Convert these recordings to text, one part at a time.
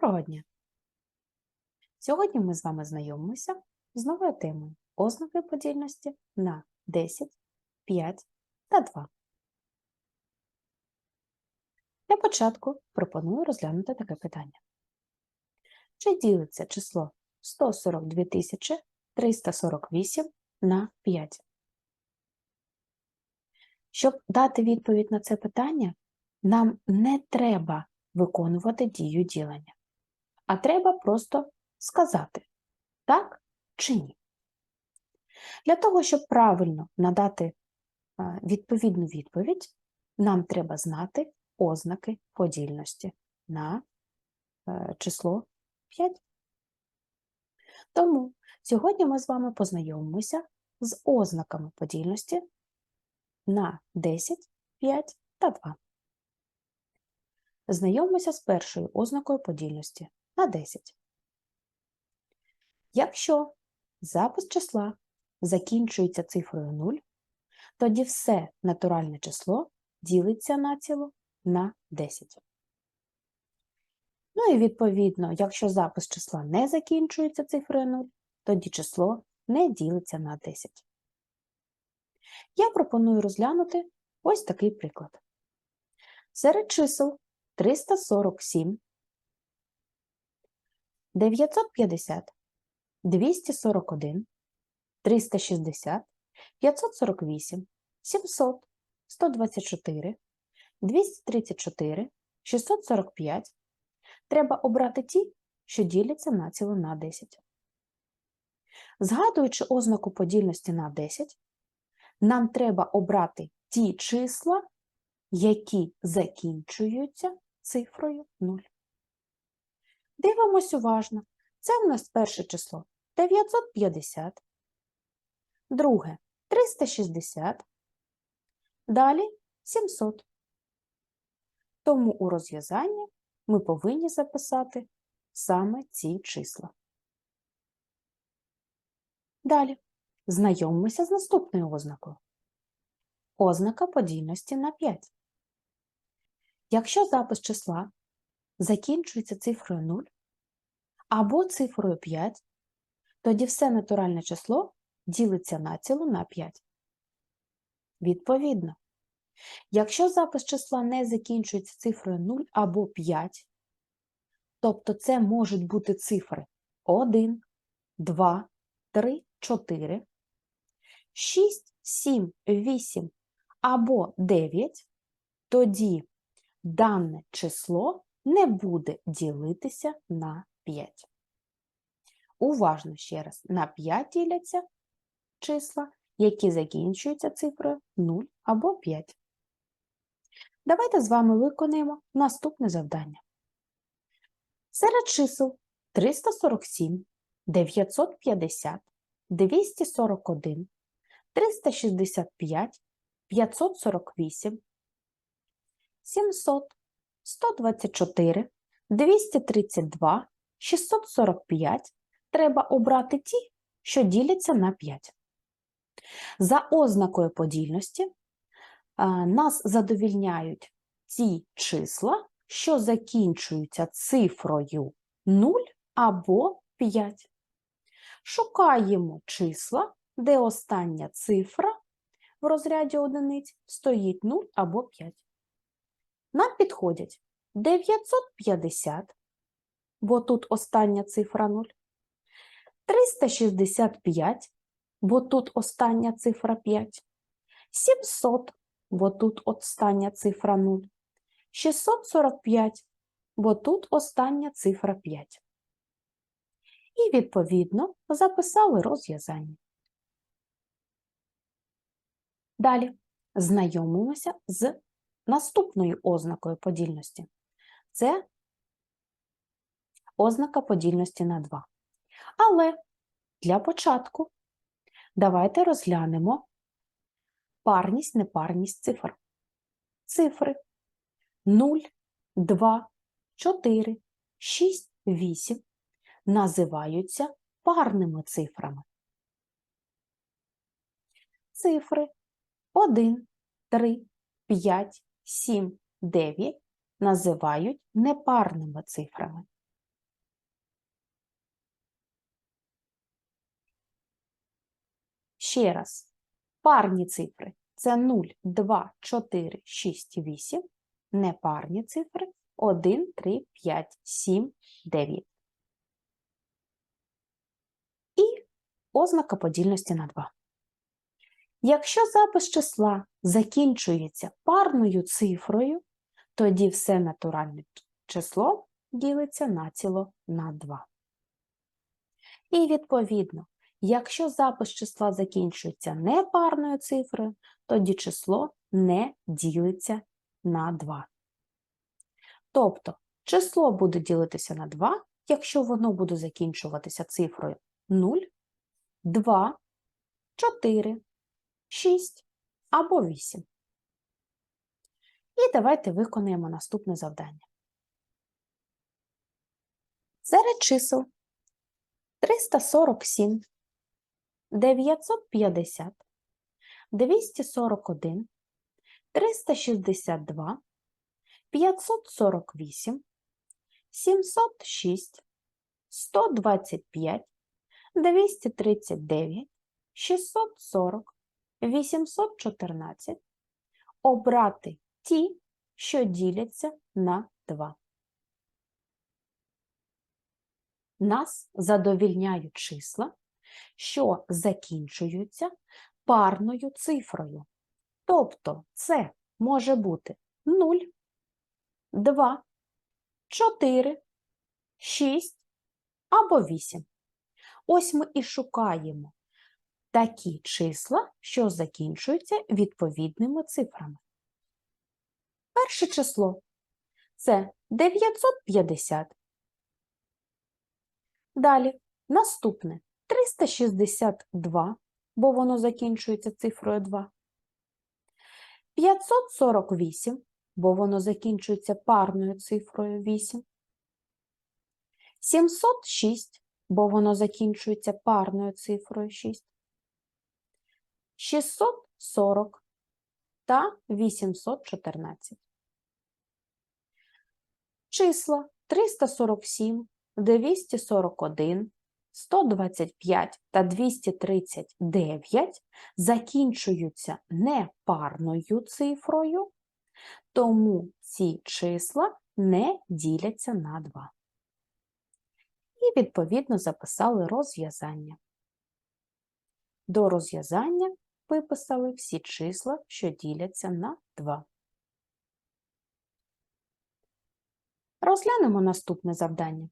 Доброго дня! Сьогодні ми з вами знайомимося з новою темою ознаки подільності на 10, 5 та 2. Для початку пропоную розглянути таке питання. Чи ділиться число 142 348 на 5? Щоб дати відповідь на це питання, нам не треба виконувати дію ділення, а треба просто сказати так чи ні. Для того, щоб правильно надати відповідну відповідь, нам треба знати ознаки подільності на е, число 5. Тому сьогодні ми з вами познайомимося з ознаками подільності на 10, 5 та 2. Знайомимося з першою ознакою подільності на 10. Якщо запис числа закінчується цифрою 0, тоді все натуральне число ділиться націло на 10. Ну і відповідно, якщо запис числа не закінчується цифрою 0, тоді число не ділиться на 10. Я пропоную розглянути ось такий приклад. Серед чисел 347, 950, 241, 360, 548, 700, 124, 234, 645. Треба обрати ті, що діляться націло на 10. Згадуючи ознаку подільності на 10, нам треба обрати ті числа, які закінчуються цифрою 0. Дивимось уважно. Це в нас перше число 950, друге 360, далі 700. Тому у розв'язанні ми повинні записати саме ці числа. Далі знайомимося з наступною ознакою. Ознака подільності на 5. Якщо запис числа закінчується цифрою 0 або цифрою 5, тоді все натуральне число ділиться націло на 5. Відповідно, якщо запис числа не закінчується цифрою 0 або 5, тобто це можуть бути цифри 1, 2, 3, 4, 6, 7, 8 або 9, тоді дане число не буде ділитися на 5. Уважно ще раз, на 5 діляться числа, які закінчуються цифрою 0 або 5. Давайте з вами виконаємо наступне завдання. Серед чисел 347, 950, 241, 365, 548, 700, 124, 232, 645 треба обрати ті, що діляться на 5. За ознакою подільності нас задовільняють ті числа, що закінчуються цифрою 0 або 5. Шукаємо числа, де остання цифра в розряді одиниць стоїть 0 або 5. Нам підходять 950, бо тут остання цифра 0, 365, бо тут остання цифра 5, 700, бо тут остання цифра 0, 645, бо тут остання цифра 5. І, відповідно, записали розв'язання. Далі. Знайомимося з наступною ознакою подільності. Це ознака подільності на 2. Але для початку давайте розглянемо парність, непарність цифр. Цифри 0, 2, 4, 6, 8 називаються парними цифрами. Цифри 1, 3, 5, 7, 9 називають непарними цифрами. Ще раз, парні цифри це 0, 2, 4, 6, 8, непарні цифри 1, 3, 5, 7, 9. І ознака подільності на 2. Якщо запис числа закінчується парною цифрою, тоді все натуральне число ділиться націло на 2. І відповідно, якщо запис числа закінчується непарною цифрою, тоді число не ділиться на 2. Тобто число буде ділитися на 2, якщо воно буде закінчуватися цифрою 0, 2, 4, 6 або 8. І давайте виконаємо наступне завдання. Серед чисел 347, 950, 241, 362, 548, 706, 125, 239, 640, 814 обрати ті, що діляться на 2. Нас задовільняють числа, що закінчуються парною цифрою. Тобто це може бути 0, 2, 4, 6 або 8. Ось ми і шукаємо такі числа, що закінчуються відповідними цифрами. Перше число це 950. Далі наступне 362, бо воно закінчується цифрою 2. 548, бо воно закінчується парною цифрою 8. 706, бо воно закінчується парною цифрою 6. 640 та 814. Числа 347, 241, 125 та 239 закінчуються непарною цифрою, тому ці числа не діляться на 2. І, відповідно, записали розв'язання. До розв'язання виписали всі числа, що діляться на 2. Розглянемо наступне завдання.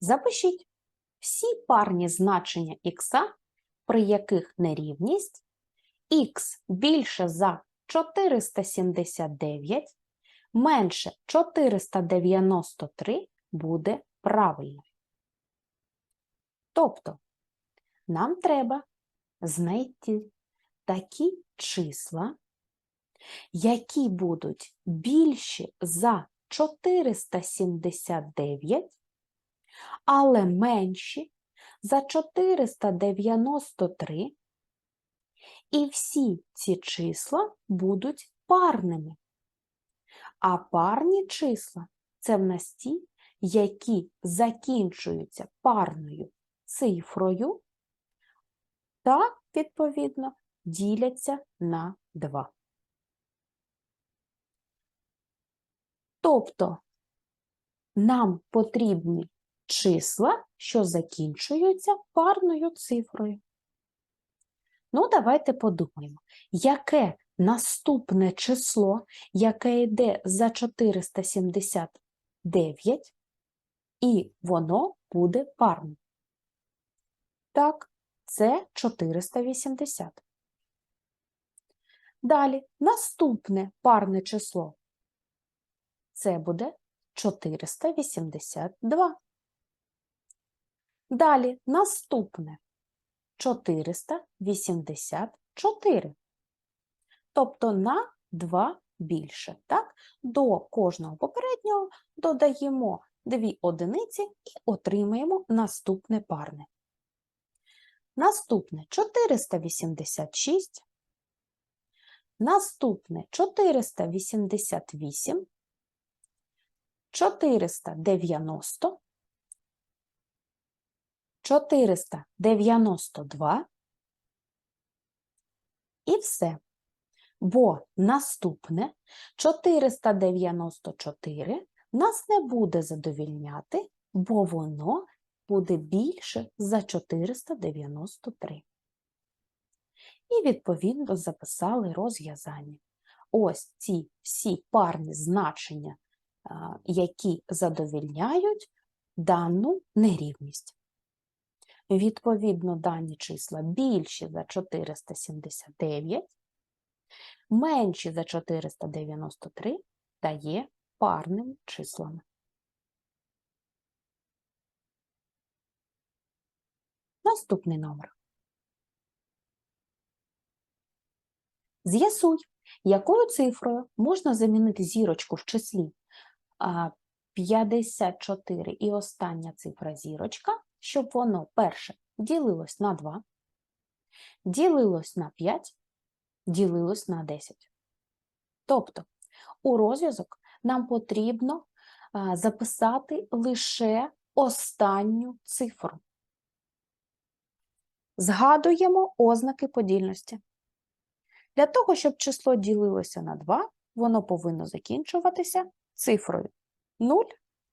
Запишіть всі парні значення х, при яких нерівність х більше за 479 менше 493 буде правильною. Тобто нам треба знайти такі числа, які будуть більші за 479, але менші за 493, і всі ці числа будуть парними. А парні числа це в нас ті, які закінчуються парною цифрою та, відповідно, діляться на 2. Тобто нам потрібні числа, що закінчуються парною цифрою. Ну, давайте подумаємо, яке наступне число, яке йде за 479, і воно буде парним. Так, це 480. Далі наступне парне число. Це буде 482. Далі наступне 484. Тобто на 2 більше. Так? До кожного попереднього додаємо 2 одиниці і отримаємо наступне парне. Наступне 486. Наступне 488, 490, 492 і все. Бо наступне 494 нас не буде задовільняти, бо воно буде більше за 493. І, відповідно, записали розв'язання. Ось ці всі парні значення, які задовільняють дану нерівність. Відповідно, дані числа більші за 479, менші за 493 та є парними числами. Наступний номер. З'ясуй, якою цифрою можна замінити зірочку в числі 54 і остання цифра зірочка, щоб воно перше ділилось на 2, ділилось на 5, ділилось на 10. Тобто у розв'язок нам потрібно записати лише останню цифру. Згадуємо ознаки подільності. Для того, щоб число ділилося на 2, воно повинно закінчуватися цифрою 0,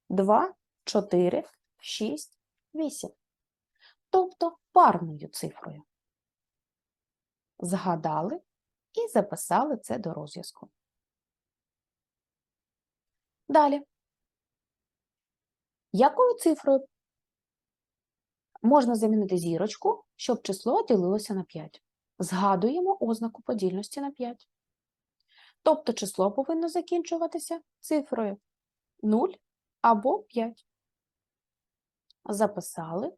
2, 4, 6, 8. Тобто парною цифрою. Згадали і записали це до розв'язку. Далі. Якою цифрою можна замінити зірочку, щоб число ділилося на 5? Згадуємо ознаку подільності на 5. Тобто число повинно закінчуватися цифрою 0 або 5. Записали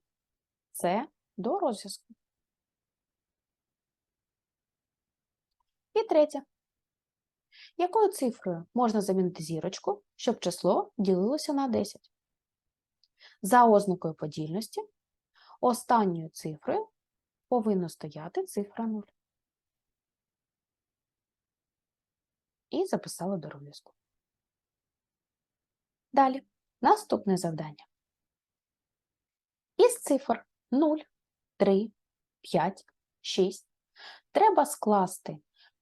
це до розв'язку. І третє. Якою цифрою можна замінити зірочку, щоб число ділилося на 10? За ознакою подільності останньою цифрою повинна стояти цифра 0. І записали до розв'язку. Далі, наступне завдання. Із цифр 0, 3, 5, 6 треба скласти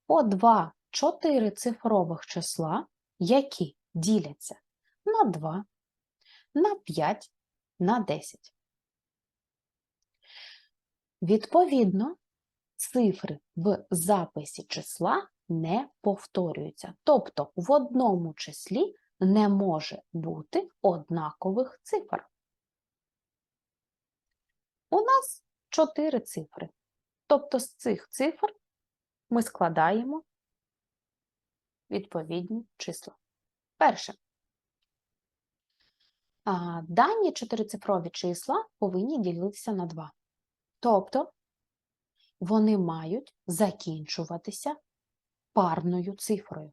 по два чотирицифрових числа, які діляться на 2, на 5, на 10. Відповідно, цифри в записі числа не повторюються. Тобто в одному числі не може бути однакових цифр. У нас 4 цифри. Тобто з цих цифр ми складаємо відповідні числа. Перше. Дані чотирицифрові числа повинні ділитися на 2. Тобто вони мають закінчуватися парною цифрою.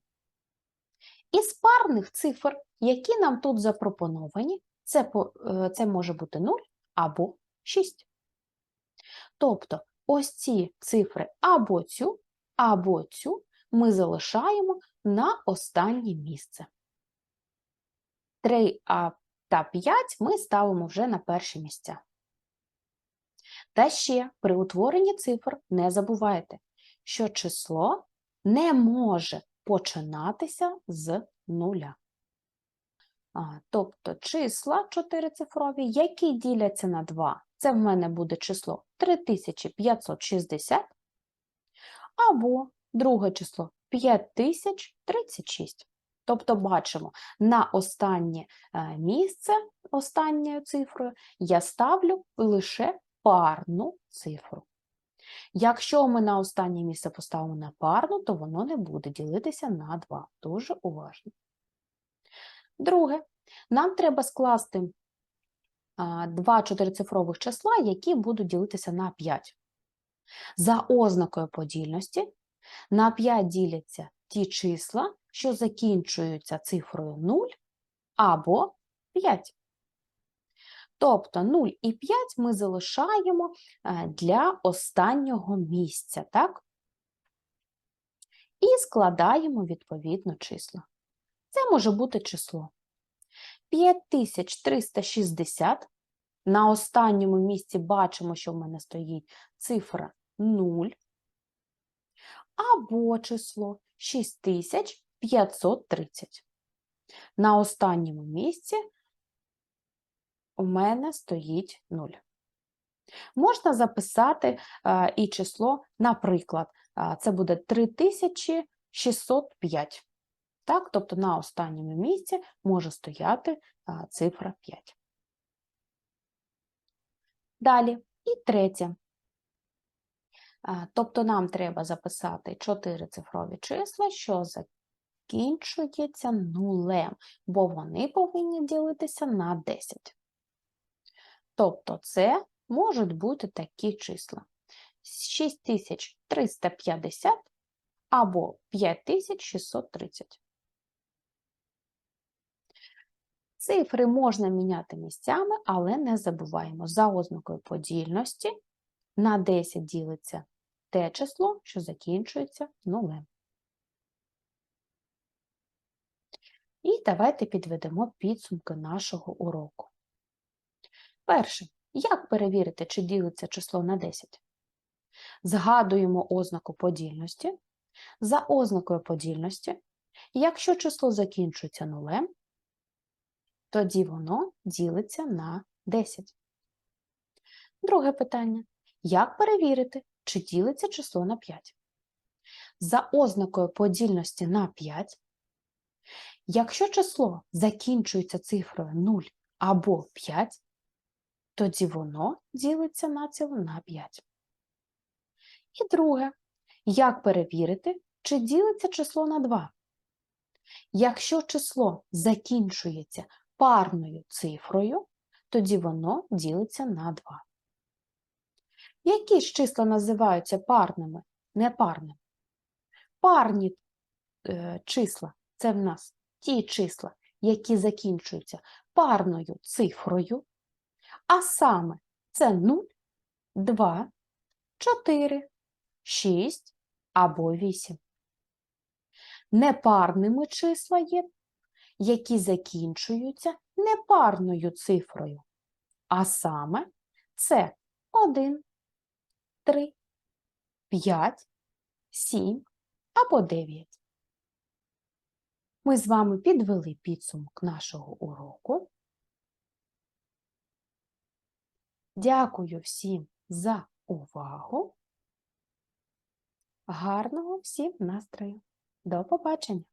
Із парних цифр, які нам тут запропоновані, це, е, це може бути 0 або 6. Тобто ось ці цифри або цю, або цю ми залишаємо на останнє місце. 3 та 5 ми ставимо вже на перші місця. Та ще при утворенні цифр не забувайте, що число не може починатися з нуля. А, тобто числа чотирицифрові, які діляться на 2, це в мене буде число 3560, або друге число 5036. Тобто бачимо, на останнє е, місце останньою цифрою я ставлю лише парну цифру. Якщо ми на останнє місце поставимо на парну, то воно не буде ділитися на 2. Дуже уважно. Друге, нам треба скласти два чотирицифрових числа, які будуть ділитися на 5. За ознакою подільності на 5 діляться ті числа, що закінчуються цифрою 0 або 5. Тобто 0 і 5 ми залишаємо е, для останнього місця, так? І складаємо відповідно числа. Це може бути число 5360 На останньому місці бачимо, що в мене стоїть цифра 0 або число 6530. На останньому місці у мене стоїть 0. Можна записати а, і число, наприклад, а, це буде 3605. Так, тобто на останньому місці може стояти а, цифра 5. Далі, і третє. А, Тобто нам треба записати 4 цифрові числа, що закінчується нулем, бо вони повинні ділитися на 10. Тобто це можуть бути такі числа: 6350 або 5630. Цифри можна міняти місцями, але не забуваємо, за ознакою подільності на 10 ділиться те число, що закінчується нулем. І давайте підведемо підсумки нашого уроку. Перше, як перевірити, чи ділиться число на 10? Згадуємо ознаку подільності. За ознакою подільності, якщо число закінчується нулем, тоді воно ділиться на 10. Друге питання. Як перевірити, чи ділиться число на 5? За ознакою подільності на 5, якщо число закінчується цифрою 0 або 5, тоді воно ділиться націло на 5. І друге, як перевірити, чи ділиться число на 2? Якщо число закінчується парною цифрою, тоді воно ділиться на 2. Які ж числа називаються парними, непарними? Парні е, числа це в нас ті числа, які закінчуються парною цифрою, а саме це 0, 2, 4, 6 або 8. Непарними числа є, які закінчуються непарною цифрою, а саме це 1, 3, 5, 7 або 9. Ми з вами підвели підсумок нашого уроку. Дякую всім за увагу. Гарного всім настрою. До побачення!